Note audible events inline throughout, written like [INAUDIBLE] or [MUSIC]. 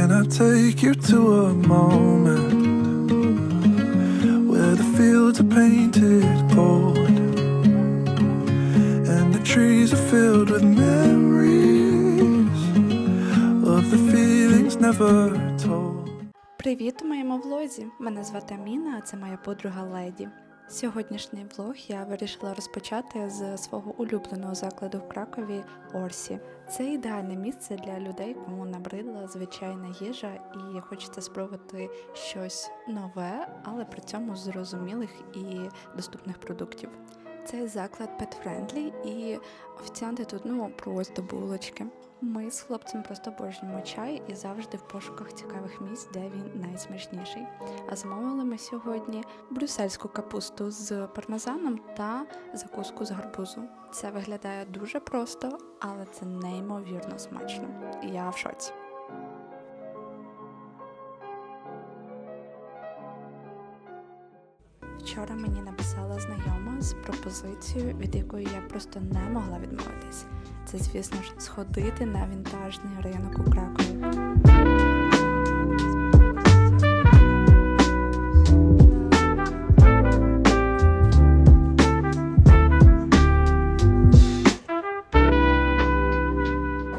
Can I take you to a moment where the fields are painted gold and the trees are filled with memories of the feelings never told? Привіт у моєму влозі! Мене звати Аміна, а це моя подруга Леді. Сьогоднішній влог я вирішила розпочати з свого улюбленого закладу в Кракові Орсі. Це ідеальне місце для людей, кому набридла звичайна їжа і хочеться спробувати щось нове, але при цьому зрозумілих і доступних продуктів. Цей заклад friendly і офіціанти тут ну просто булочки. Ми з хлопцем просто обожнюємо чай і завжди в пошуках цікавих місць, де він найсмачніший. А замовили ми сьогодні брюссельську капусту з пармезаном та закуску з гарбузу. Це виглядає дуже просто, але це неймовірно смачно. Я в шоці. Вчора мені з пропозицією, від якої я просто не могла відмовитись. Це, звісно ж, сходити на вінтажний ринок у Кракові.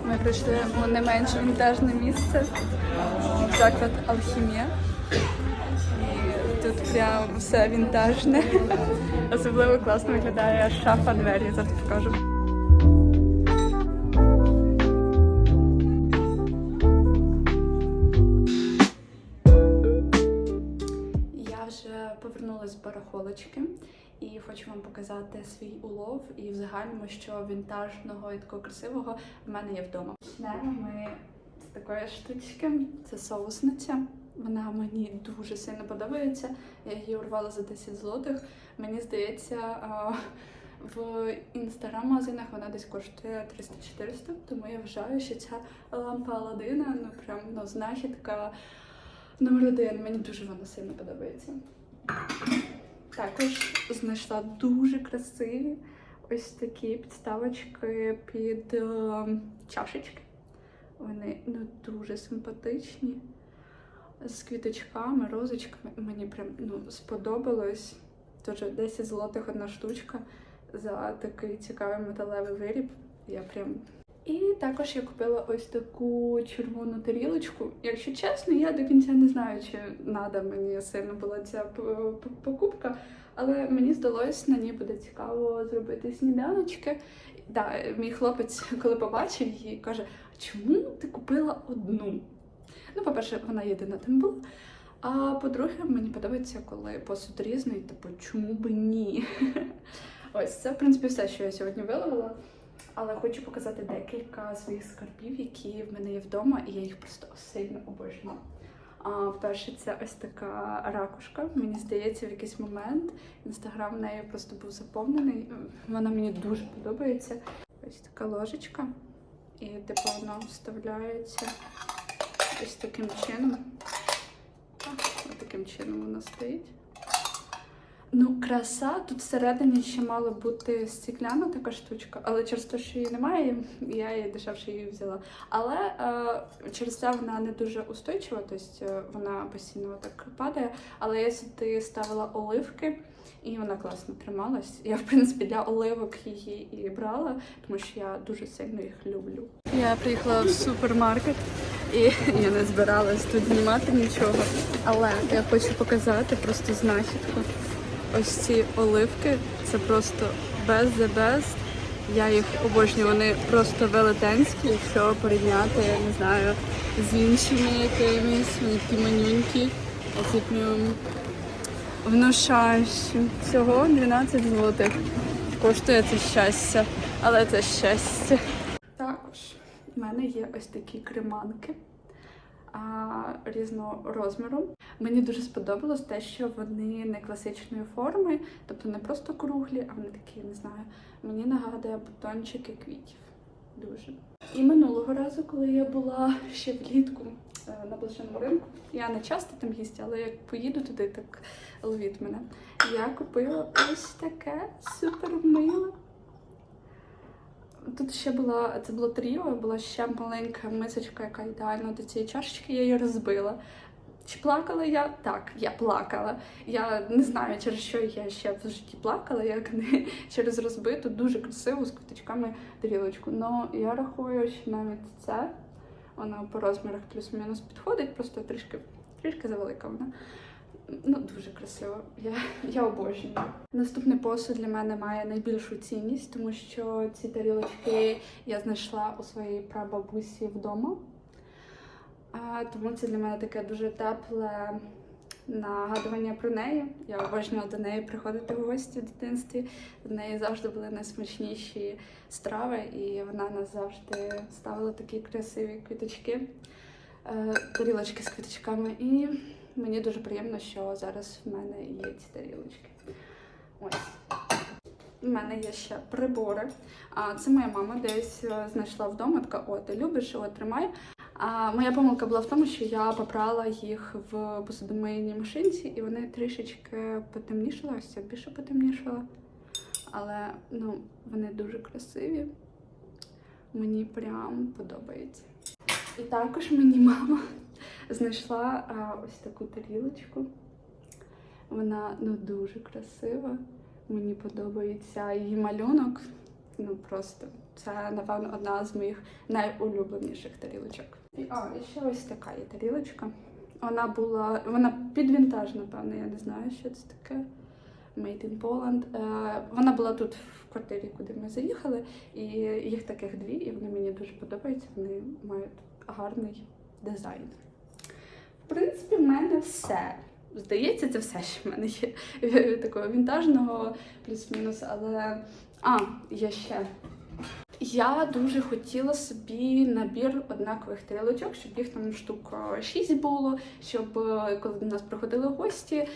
Ми прийшли у не менш вінтажне місце, заклад Алхімія. Прям все вінтажне. Особливо класно виглядає шафа двері, зараз покажу. Я вже повернулася з барахолочки і хочу вам показати свій улов і в загальному, що вінтажного і такого красивого в мене є вдома. Почнемо ми з такої штучки. Це соусниця. Вона мені дуже сильно подобається. Я її урвала за 10 злотих. Мені здається, в інстаграм-магазинах вона десь коштує 300-400, тому я вважаю, що ця лампа Аладдина, ну прям ну, знахідка номер один. Мені дуже вона сильно подобається. Також знайшла дуже красиві ось такі підставочки під е, чашечки. Вони ну, дуже симпатичні. З квіточками, розочками. Мені прям ну, сподобалось. Тож 10 злотих одна штучка за такий цікавий металевий виріб. Я прям. І також я купила ось таку червону тарілочку. Якщо чесно, я до кінця не знаю, чи надо мені сильно була ця покупка, але мені здалось, на ній буде цікаво зробити сніданочки. Да, мій хлопець, коли побачив її, каже: чому ти купила одну? Ну, по-перше, вона єдина там була. А по-друге, мені подобається, коли посуд різний, типу, чому би ні? [LAUGHS] Ось це, в принципі, все, що я сьогодні виловила. Але хочу показати декілька своїх скарбів, які в мене є вдома, і я їх просто сильно обожнюю. Перше, це ось така ракушка. Мені здається, в якийсь момент інстаграм нею просто був заповнений. Вона мені дуже подобається. Ось така ложечка. І типу вона вставляється ось таким чином. Ось таким чином вона стоїть. Ну, краса, тут всередині ще мала бути стекляна така штучка, але через те, що її немає, я її дешевше її взяла. Але е, через це вона не дуже устойчива, тобто е, вона постійно так падає. Але я сюди ставила оливки, і вона класно трималась. Я, в принципі, для оливок її і брала, тому що я дуже сильно їх люблю. Я приїхала в супермаркет і я не збиралась тут знімати нічого. Але я хочу показати просто знахідку. Ось ці оливки це просто без the best. Я їх обожнюю, вони просто велетенські, якщо порівняти, я не знаю, з іншими якимись, вони такі манюнькі, а ці прям внушаючі. Всього 12 злотих. Коштує це щастя, але це щастя. Також в мене є ось такі креманки різного розміру. Мені дуже сподобалось те, що вони не класичної форми, тобто не просто круглі, а вони такі, не знаю, мені нагадує бутончики квітів. Дуже. І минулого разу, коли я була ще влітку е, на блошиному ринку, я не часто там їздю, але як поїду туди, так ловіть мене. Я купила ось таке супер миле Тут ще була це було тріо, була ще маленька мисочка, яка ідеально до цієї чашечки, я її розбила. Чи плакала я? Так, я плакала. Я не знаю, через що я ще в житті плакала, як не [LAUGHS] через розбиту, дуже красиву з квіточками тарілочку. Ну я рахую, що навіть це вона по розмірах плюс-мінус підходить, просто трішки, трішки завелика вона. Ну, дуже красиво. Я, я обожнюю. Наступний посуд для мене має найбільшу цінність, тому що ці тарілочки я знайшла у своїй прабабусі вдома. А, тому це для мене таке дуже тепле нагадування про неї. Я обожнювала до неї приходити в гості в дитинстві. В неї завжди були найсмачніші страви, і вона нас завжди ставила такі красиві квіточки, е, тарілочки з квіточками. І мені дуже приємно, що зараз в мене є ці тарілочки. Ось. У мене є ще прибори. Це моя мама десь е, знайшла вдома. Така, о, ти любиш, о, тримай. А моя помилка була в тому, що я попрала їх в посудомийній машинці, і вони трішечки потемнішали, ось ця більше потемнішала. Але ну, вони дуже красиві. Мені прям подобається. І також мені мама знайшла а, ось таку тарілочку. Вона ну, дуже красива. Мені подобається її малюнок. Ну просто це, напевно, одна з моїх найулюбленіших тарілочок. І, а, і ще ось така є тарілочка. Вона була, вона під вінтаж, напевно, я не знаю, що це таке. Made in Poland. Е, вона була тут в квартирі, куди ми заїхали, і їх таких дві, і вони мені дуже подобаються. Вони мають гарний дизайн. Принципі, в мене все. Здається, це все, що в мене є е, [LAUGHS] такого вінтажного, плюс-мінус, але. А, я ще. Я дуже хотіла собі набір однакових тарілочок, щоб їх там штук 6 було, щоб е, коли до нас приходили гості, е,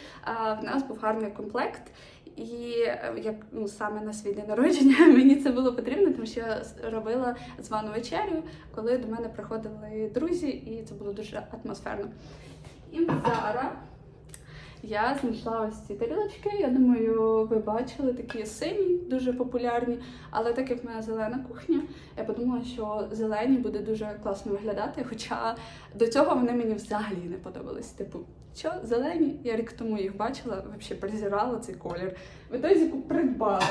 в нас був гарний комплект. І е, як ну, саме на свій день народження [LAUGHS] мені це було потрібно, тому що я робила звану вечерю, коли до мене приходили друзі, і це було дуже атмосферно. І зараз я знайшла ось ці тарілочки. Я думаю, ви бачили такі сині, дуже популярні. Але так як в мене зелена кухня, я подумала, що зелені буде дуже класно виглядати. Хоча до цього вони мені взагалі не подобались. Типу, що зелені? Я рік тому їх бачила, взагалі презирала цей колір. В ітозі придбала.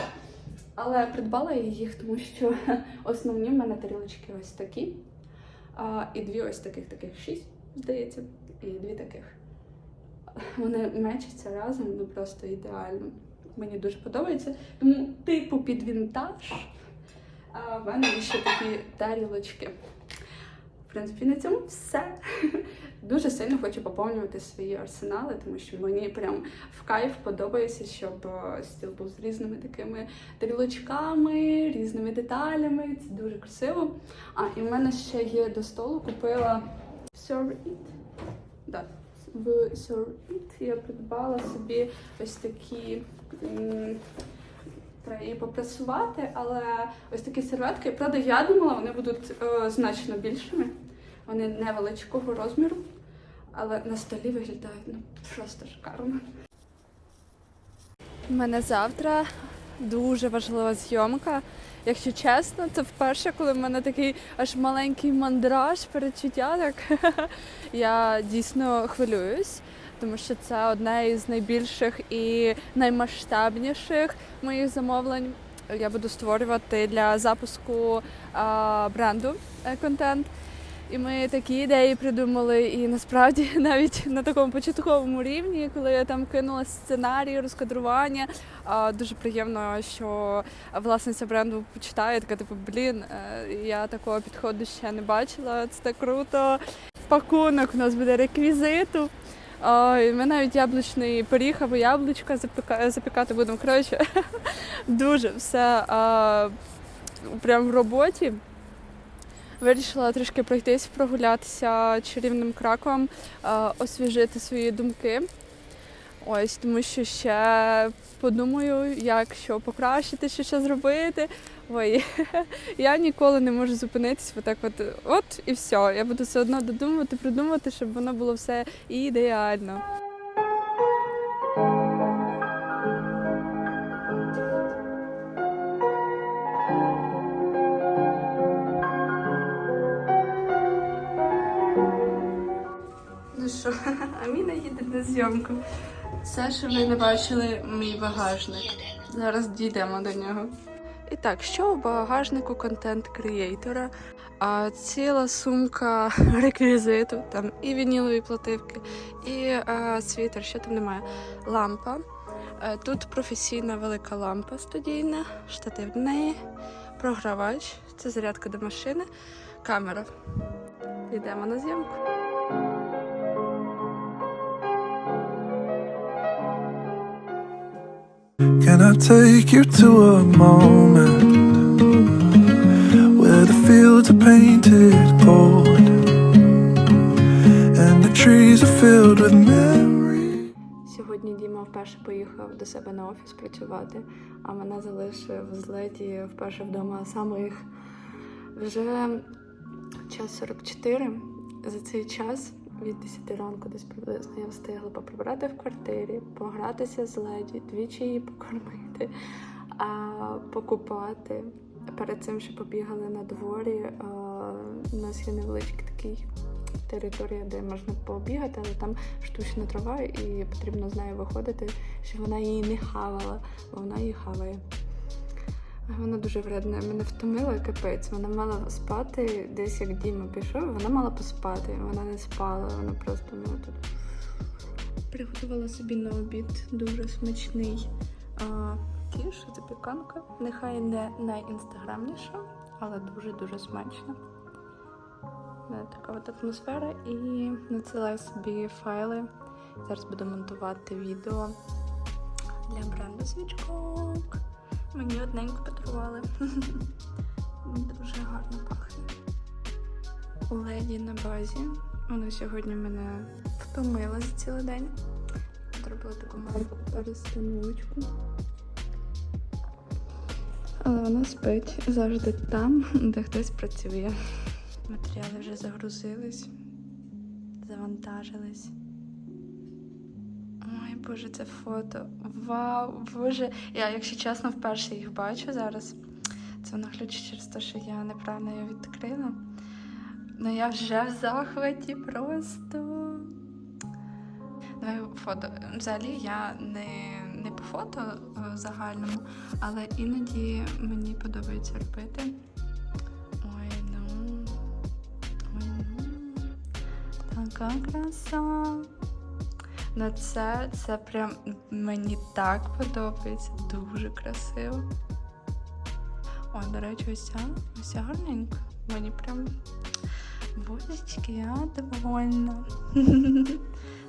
Але придбала я їх, тому що [LAUGHS] основні в мене тарілочки ось такі. А, і дві ось таких, таких шість, здається, і дві таких. Вони мечаться разом, ну просто ідеально. Мені дуже подобається. Тому, типу, під вінтаж. А в мене ще такі тарілочки. В принципі, на цьому все. Дуже сильно хочу поповнювати свої арсенали, тому що мені прям в кайф подобається, щоб е, стіл був з різними такими тарілочками, різними деталями. Це дуже красиво. А, і в мене ще є до столу купила Serve It. Да. В Serve я придбала собі ось такі. Треба її попрасувати, але ось такі серветки. Правда, я думала, вони будуть е, значно більшими. Вони невеличкого розміру, але на столі виглядають ну, просто шикарно. У мене завтра дуже важлива зйомка. Якщо чесно, це вперше, коли в мене такий аж маленький мандраж, перечуття. Так [LAUGHS] я дійсно хвилююсь, тому що це одне із найбільших і наймасштабніших моїх замовлень. Я буду створювати для запуску а, бренду е, контент. І ми такі ідеї придумали, і насправді [LAUGHS] навіть на такому початковому рівні, коли я там кинула сценарій, розкадрування, дуже приємно, що власниця бренду почитає, така типу, блін, е, я такого підходу ще не бачила. Це так круто. Пакунок у нас буде реквізиту. І Ми навіть яблучний пиріг або яблучка запіка- запікати будемо. Коротше, [LAUGHS] дуже все прям в роботі. Вирішила трішки пройтись, прогулятися чарівним краком, е, освіжити свої думки. Ось, тому що ще подумаю, як що покращити, що ще зробити. Ой, [LAUGHS] я ніколи не можу зупинитись, отак от, от і все. Я буду все одно додумувати, придумувати, щоб воно було все ідеально. Зйомку. Це, що ви не бачили, мій багажник. Зараз дійдемо до нього. І так, що у багажнику контент-креатора? А ціла сумка [LAUGHS] реквізиту, там і вінілові плативки, і а, світер, що там немає. Лампа. Е, Тут професійна велика лампа студійна, штатив до неї, програвач, це зарядка до машини, камера. Йдемо на зйомку. Can I take you to a moment where the fields are painted gold and the trees are filled with memories? Сьогодні Діма вперше поїхав до себе на офіс працювати, а мене залишив з леді вперше вдома самих вже час 44. За цей час від 10 ранку десь приблизно я встигла поприбрати в квартирі, погратися з леді, двічі її покормити, а, покупати. Перед цим ще побігали на дворі. А, у нас є невеличкий такий територія, де можна побігати, але там штучна трава, і потрібно з нею виходити, щоб вона її не хавала, бо вона її хаває. Вона дуже вредна, мене втомила капець. Вона мала спати десь як Діма пішов, вона мала поспати. Вона не спала, вона просто ну, тут. Приготувала собі на обід дуже смачний а, кіш, запіканка. Нехай не найінстаграмніша, але дуже-дуже смачна. Така от атмосфера і надсилаю собі файли. Зараз буду монтувати відео для бренду свічкок. Мені одненько подарували. Дуже гарно пахне. Леді на базі. Вона сьогодні мене втомила за цілий день. Зробила таку маленьку перестановочку. Але вона спить завжди там, де хтось працює. Матеріали вже загрузились, завантажились. Боже, це фото. Вау, боже. Я, якщо чесно, вперше їх бачу зараз. Це воно ключ через те, що я неправильно його відкрила. Ну я вже в захваті просто. Давай фото. Взагалі я не, не по фото е, загальному, але іноді мені подобається робити. Ой, ну. Ой, ну. Така краса. Ну це, це прям мені так подобається. Дуже красиво. О, до речі, ось ця, ось. Мені прям божечки, я довольна. [LAUGHS]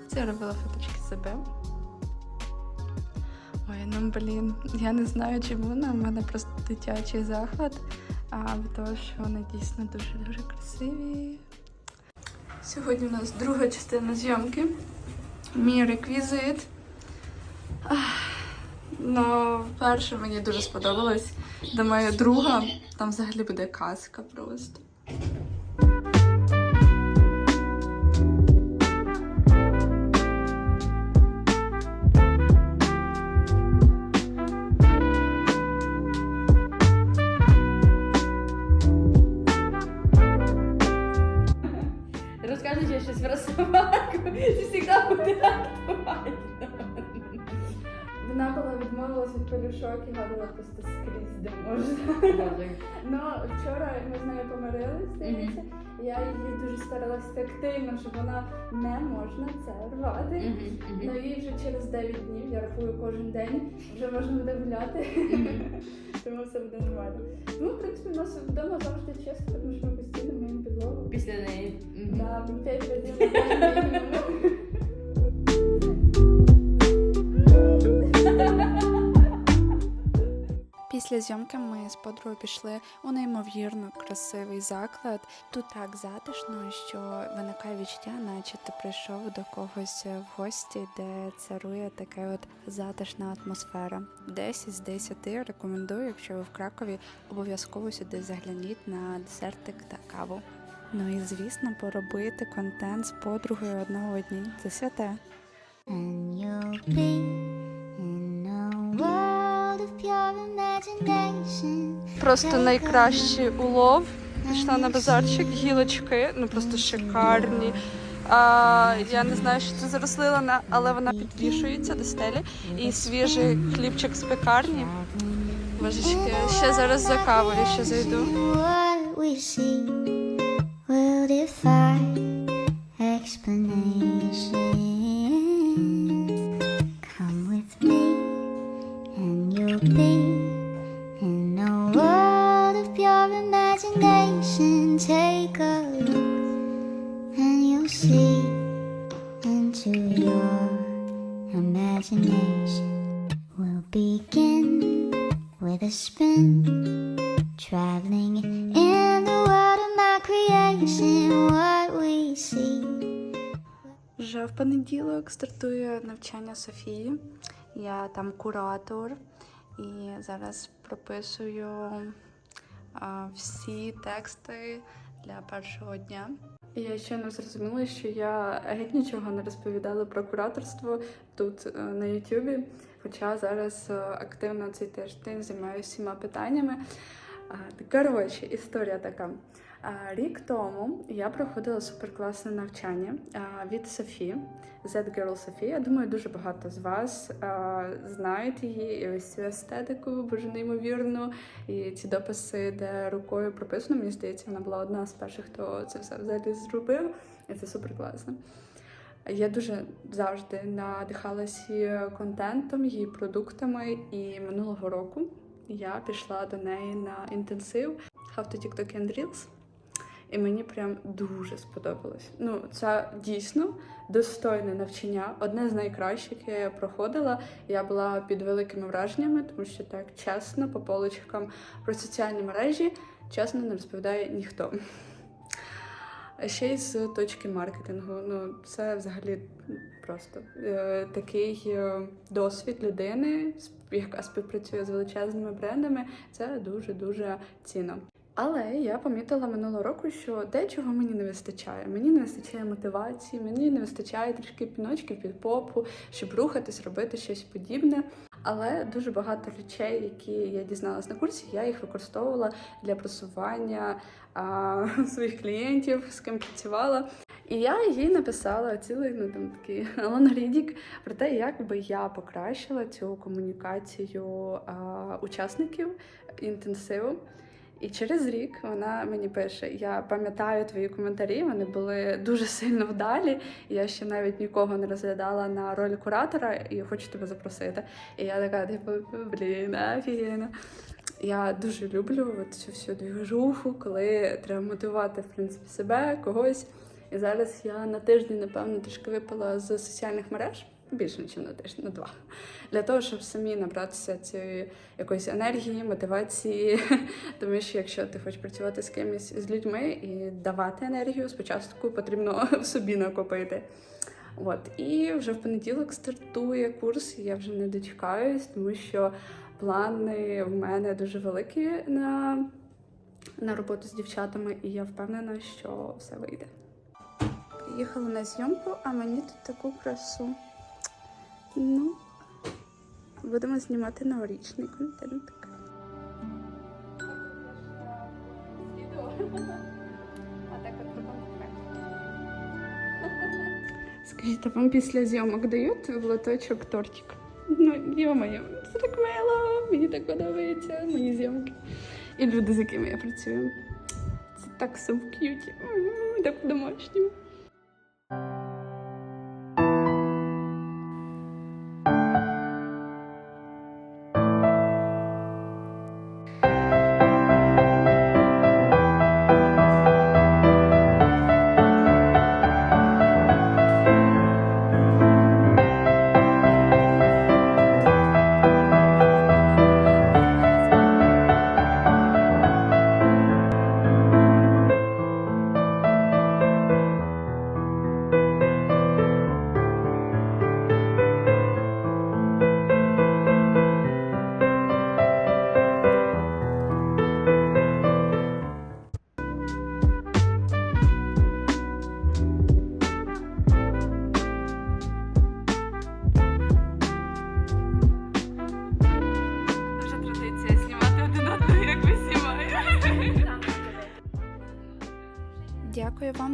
Це я робила фоточки себе. Ой, ну блін, я не знаю, чи вона. У мене просто дитячий захват. А від того, що вони дійсно дуже-дуже красиві. Сьогодні у нас друга частина зйомки. Мій реквізит. Ну, перше мені дуже сподобалось. Думаю, друга там взагалі буде казка просто. Пелюшок і гадала просто скрізь, де можна. Ну, вчора ми з нею помирились, здається. Я її дуже старалася тактильно, щоб вона не можна це рвати. Ну і вже через 9 днів, я рахую кожен день, вже можна буде гуляти. [LAUGHS] Тому все буде нормально. Ну, в принципі, у нас вдома завжди чисто, тому що ми постійно миємо підлогу. Після неї. Да, 5 разів Після зйомки ми з подругою пішли у неймовірно красивий заклад. Тут так затишно, що виникає відчуття, наче ти прийшов до когось в гості, де царує така от затишна атмосфера. 10 з 10 рекомендую, якщо ви в Кракові, обов'язково сюди загляніть на десертик та каву. Ну і звісно, поробити контент з подругою одного дні. Це святе. Просто найкращий улов. Пішла на базарчик, гілочки, ну просто шикарні. А, я не знаю, що це за рослина, але вона підвішується до стелі. І свіжий хлібчик з пекарні. Божечки, ще зараз за кавою ще зайду. Вже в понеділок стартує навчання Софії. Я там куратор і зараз прописую всі тексти для першого дня. Я ще не зрозуміла, що я геть нічого не розповідала про кураторство тут е, на Ютубі. Хоча зараз е, активно цей тиждень займаюся всіма питаннями. Коротше, історія така. Рік тому я проходила суперкласне навчання від Софі, Z Girl Софі. Я думаю, дуже багато з вас знають її і ось цю естетику, боже неймовірну. І ці дописи, де рукою прописано, мені здається, вона була одна з перших, хто це все взагалі зробив. І це суперкласно. Я дуже завжди надихалася її контентом, її продуктами. І минулого року я пішла до неї на інтенсив How to TikTok and Reels. І мені прям дуже сподобалось. Ну, це дійсно достойне навчання, одне з найкращих, яке я проходила. Я була під великими враженнями, тому що так чесно, по полочкам про соціальні мережі чесно не розповідає ніхто. А ще й з точки маркетингу. Ну, це взагалі просто е, такий е, досвід людини, яка співпрацює з величезними брендами. Це дуже дуже цінно. Але я помітила минулого року, що дечого мені не вистачає. Мені не вистачає мотивації, мені не вистачає трішки піночків під попу, щоб рухатись, робити щось подібне. Але дуже багато речей, які я дізналась на курсі, я їх використовувала для просування а, [LAUGHS] своїх клієнтів, з ким працювала. І я їй написала цілий ну там такий [LAUGHS] лонорідік про те, як би я покращила цю комунікацію а, учасників інтенсиву. І через рік вона мені пише: Я пам'ятаю твої коментарі, вони були дуже сильно вдалі. Я ще навіть нікого не розглядала на роль куратора і хочу тебе запросити. І я така, типу, блін, офігенно. Я дуже люблю цю всю двіжуху, коли треба мотивувати в принципі себе, когось. І зараз я на тиждень, напевно, трішки випала з соціальних мереж. Більше, ніж на тиждень, на два. Для того, щоб самі набратися цієї якоїсь енергії, мотивації. [LAUGHS] Тому що якщо ти хочеш працювати з кимось з людьми і давати енергію, спочатку потрібно [LAUGHS] собі накопити. От і вже в понеділок стартує курс. Я вже не дочекаюсь, тому що плани в мене дуже великі на, на роботу з дівчатами, і я впевнена, що все вийде. Приїхала на зйомку, а мені тут таку красу. Ну, будемо знімати новорічний контентик. Скажіть, а вам після зйомок дають в лоточок тортик? Ну, йо-моє, це так мило, мені так подобається, мої зйомки. І люди, з якими я працюю. Це так so cute, так по-домашньому.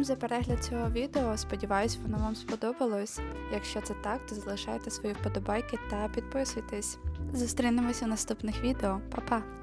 За перегляд цього відео. Сподіваюсь, воно вам сподобалось. Якщо це так, то залишайте свої вподобайки та підписуйтесь. Зустрінемось у наступних відео. Па-па!